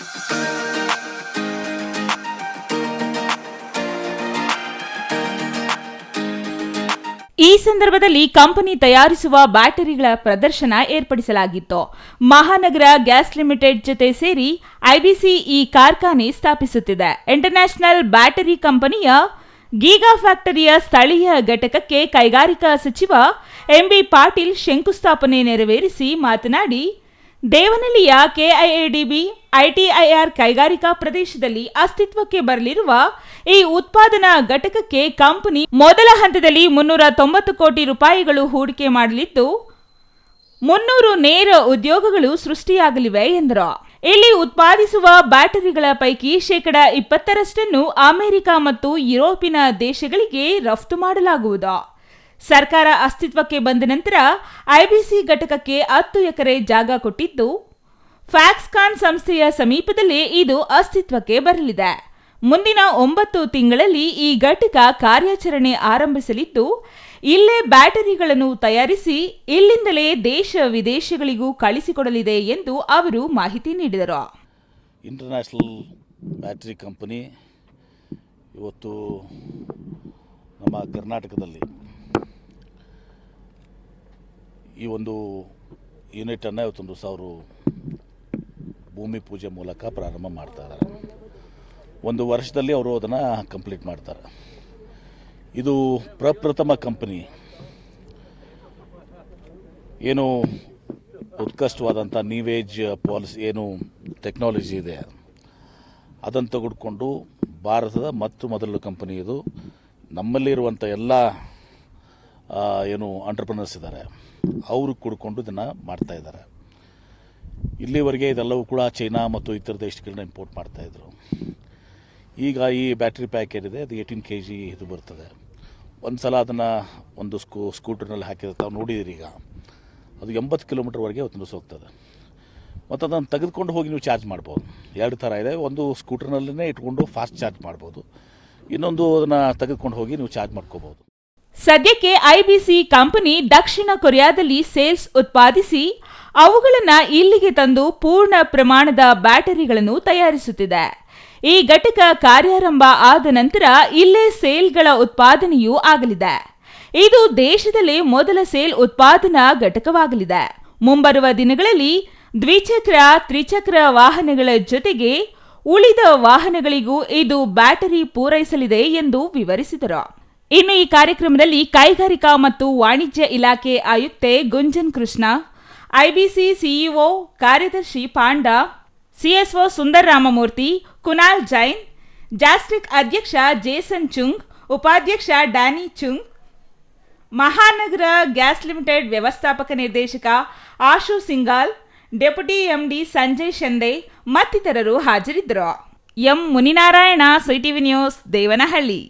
ಈ ಸಂದರ್ಭದಲ್ಲಿ ಕಂಪನಿ ತಯಾರಿಸುವ ಬ್ಯಾಟರಿಗಳ ಪ್ರದರ್ಶನ ಏರ್ಪಡಿಸಲಾಗಿತ್ತು. ಮಹಾನಗರ ಗ್ಯಾಸ್ ಲಿಮಿಟೆಡ್ ಜೊತೆ ಸೇರಿ ಐಬಿಸಿ ಈ ಕಾರ್ಖಾನೆ ಸ್ಥಾಪಿಸುತ್ತಿದೆ. ಇಂಟರ್ನ್ಯಾಷನಲ್ ಬ್ಯಾಟರಿ ಕಂಪನಿಯ ಗೀಗಾ ಫ್ಯಾಕ್ಟರಿಯ ಸ್ಥಳೀಯ ಘಟಕಕ್ಕೆ ಕೈಗಾರಿಕಾ ಸಚಿವ ಎಂಬಿ ಪಾಟೀಲ್ ಶಂಕುಸ್ಥಾಪನೆ ನೆರವೇರಿಸಿ ಮಾತನಾಡಿ ದೇವನಹಳ್ಳಿಯ ಕೆಐಎಡಿಬಿ ಐಟಿಐಆರ್ ಕೈಗಾರಿಕಾ ಪ್ರದೇಶದಲ್ಲಿ ಅಸ್ತಿತ್ವಕ್ಕೆ ಬರಲಿರುವ ಈ ಉತ್ಪಾದನಾ ಘಟಕಕ್ಕೆ ಕಂಪನಿ ಮೊದಲ ಹಂತದಲ್ಲಿ ಮುನ್ನೂರ ತೊಂಬತ್ತು ಕೋಟಿ ರೂಪಾಯಿಗಳು ಹೂಡಿಕೆ ಮಾಡಲಿದ್ದು, ಮುನ್ನೂರು ನೇರ ಉದ್ಯೋಗಗಳು ಸೃಷ್ಟಿಯಾಗಲಿವೆ ಎಂದರು. ಇಲ್ಲಿ ಉತ್ಪಾದಿಸುವ ಬ್ಯಾಟರಿಗಳ ಪೈಕಿ ಶೇಕಡ ಇಪ್ಪತ್ತರಷ್ಟನ್ನು ಅಮೆರಿಕ ಮತ್ತು ಯುರೋಪಿನ ದೇಶಗಳಿಗೆ ರಫ್ತು ಮಾಡಲಾಗುವುದು. ಸರ್ಕಾರ ಅಸ್ತಿತ್ವಕ್ಕೆ ಬಂದ ನಂತರ ಐಬಿಸಿ ಘಟಕಕ್ಕೆ ಹತ್ತು ಎಕರೆ ಜಾಗ ಕೊಟ್ಟಿದ್ದು, ಫ್ಯಾಕ್ಸ್ಕಾನ್ ಸಂಸ್ಥೆಯ ಸಮೀಪದಲ್ಲೇ ಇದು ಅಸ್ತಿತ್ವಕ್ಕೆ ಬರಲಿದೆ. ಮುಂದಿನ ಒಂಬತ್ತು ತಿಂಗಳಲ್ಲಿ ಈ ಘಟಕ ಕಾರ್ಯಾಚರಣೆ ಆರಂಭಿಸಲಿದ್ದು, ಇಲ್ಲೇ ಬ್ಯಾಟರಿಗಳನ್ನು ತಯಾರಿಸಿ ಇಲ್ಲಿಂದಲೇ ದೇಶ ವಿದೇಶಗಳಿಗೂ ಕಳಿಸಿಕೊಡಲಿದೆ ಎಂದು ಅವರು ಮಾಹಿತಿ ನೀಡಿದರು. ಇಂಟರ್ನ್ಯಾಷನಲ್ ಬ್ಯಾಟರಿ ಕಂಪನಿ ಇವತ್ತು ನಮ್ಮ ಕರ್ನಾಟಕದಲ್ಲಿ ಈ ಒಂದು ಯೂನಿಟನ್ನು ಇವತ್ತೊಂದು ಸಾವಿರ ಭೂಮಿ ಪೂಜೆ ಮೂಲಕ ಪ್ರಾರಂಭ ಮಾಡ್ತಾ ಒಂದು ವರ್ಷದಲ್ಲಿ ಅವರು ಅದನ್ನು ಕಂಪ್ಲೀಟ್ ಮಾಡ್ತಾರೆ. ಇದು ಪ್ರಪ್ರಥಮ ಕಂಪನಿ ಏನು ಉತ್ಕೃಷ್ಟವಾದಂಥ ನೀವೇಜ್ ಪಾಲಿಸಿ ಏನು ಟೆಕ್ನಾಲಜಿ ಇದೆ, ಅದನ್ನು ತೆಗೆದುಕೊಂಡು ಭಾರತದ ಮತ್ತು ಮೊದಲ ಕಂಪನಿ ಇದು ನಮ್ಮಲ್ಲಿರುವಂಥ ಎಲ್ಲ ಏನು ಅಂಟರ್ಪ್ರನರ್ಸ್ ಇದ್ದಾರೆ, ಅವರು ಕುಡ್ಕೊಂಡು ಇದನ್ನು ಮಾಡ್ತಾ ಇದ್ದಾರೆ. ಇಲ್ಲಿವರೆಗೆ ಇದೆಲ್ಲವೂ ಕೂಡ ಚೈನಾ ಮತ್ತು ಇತರ ದೇಶಗಳನ್ನ ಇಂಪೋರ್ಟ್ ಮಾಡ್ತಾಯಿದ್ರು ಈಗ ಈ ಬ್ಯಾಟ್ರಿ ಪ್ಯಾಕ್ ಏನಿದೆ, ಅದು ಏಯ್ಟೀನ್ ಕೆ ಜಿ ಇದು ಬರ್ತದೆ. ಒಂದು ಸಲ ಅದನ್ನು ಒಂದು ಸ್ಕೂ, ಸ್ಕೂಟರ್ನಲ್ಲಿ ಹಾಕಿದ್ರೆ ತಾವು ನೋಡಿದಿರಿ ಈಗ. ಅದು ಎಂಬತ್ತು ಕಿಲೋಮೀಟರ್ವರೆಗೆ ದಿವಸ ಹೋಗ್ತದೆ ಮತ್ತು ಅದನ್ನು ತೆಗೆದುಕೊಂಡು ಹೋಗಿ ನೀವು ಚಾರ್ಜ್ ಮಾಡ್ಬೋದು. ಎರಡು ಥರ ಇದೆ. ಒಂದು ಸ್ಕೂಟರ್ನಲ್ಲೇ ಇಟ್ಕೊಂಡು ಫಾಸ್ಟ್ ಚಾರ್ಜ್ ಮಾಡ್ಬೋದು. ಇನ್ನೊಂದು ಅದನ್ನು ತೆಗೆದುಕೊಂಡು ಹೋಗಿ ನೀವು ಚಾರ್ಜ್ ಮಾಡ್ಕೋಬೋದು. ಸದ್ಯಕ್ಕೆ ಐಬಿಸಿ ಕಂಪನಿ ದಕ್ಷಿಣ ಕೊರಿಯಾದಲ್ಲಿ ಸೇಲ್ಸ್ ಉತ್ಪಾದಿಸಿ ಅವುಗಳನ್ನು ಇಲ್ಲಿಗೆ ತಂದು ಪೂರ್ಣ ಪ್ರಮಾಣದ ಬ್ಯಾಟರಿಗಳನ್ನು ತಯಾರಿಸುತ್ತಿದೆ. ಈ ಘಟಕ ಕಾರ್ಯಾರಂಭ ಆದ ನಂತರ ಇಲ್ಲೇ ಸೇಲ್ಗಳ ಉತ್ಪಾದನೆಯೂ ಆಗಲಿದೆ. ಇದು ದೇಶದಲ್ಲಿ ಮೊದಲ ಸೇಲ್ ಉತ್ಪಾದನಾ ಘಟಕವಾಗಲಿದೆ. ಮುಂಬರುವ ದಿನಗಳಲ್ಲಿ ದ್ವಿಚಕ್ರ, ತ್ರಿಚಕ್ರ ವಾಹನಗಳ ಜೊತೆಗೆ ಉಳಿದ ವಾಹನಗಳಿಗೂ ಇದು ಬ್ಯಾಟರಿ ಪೂರೈಸಲಿದೆ ಎಂದು ವಿವರಿಸಿದರು. ಇನ್ನು ಈ ಕಾರ್ಯಕ್ರಮದಲ್ಲಿ ಕೈಗಾರಿಕಾ ಮತ್ತು ವಾಣಿಜ್ಯ ಇಲಾಖೆ ಆಯುಕ್ತೆ ಗುಂಜನ್ ಕೃಷ್ಣ ಐಬಿಸಿ ಸಿಇಒ ಕಾರ್ಯದರ್ಶಿ ಪಾಂಡಾ, ಸಿಎಸ್ಒ ಸುಂದರ್ ರಾಮಮೂರ್ತಿ ಕುನಾಲ್ ಜೈನ್, ಜಾಸ್ಟಿಕ್ ಅಧ್ಯಕ್ಷ ಜೇಸನ್ ಚುಂಗ್, ಉಪಾಧ್ಯಕ್ಷ Danny Chung, Mahanagar gas limited ವ್ಯವಸ್ಥಾಪಕ ನಿರ್ದೇಶಕ ಆಶು ಸಿಂಗಾಲ್ ಡೆಪ್ಯೂಟಿ ಎಂಡಿ ಸಂಜಯ್ ಶಂದೆ ಮತ್ತಿತರರು ಹಾಜರಿದ್ದರು. M Muninarayana, CTV news, Devanahalli.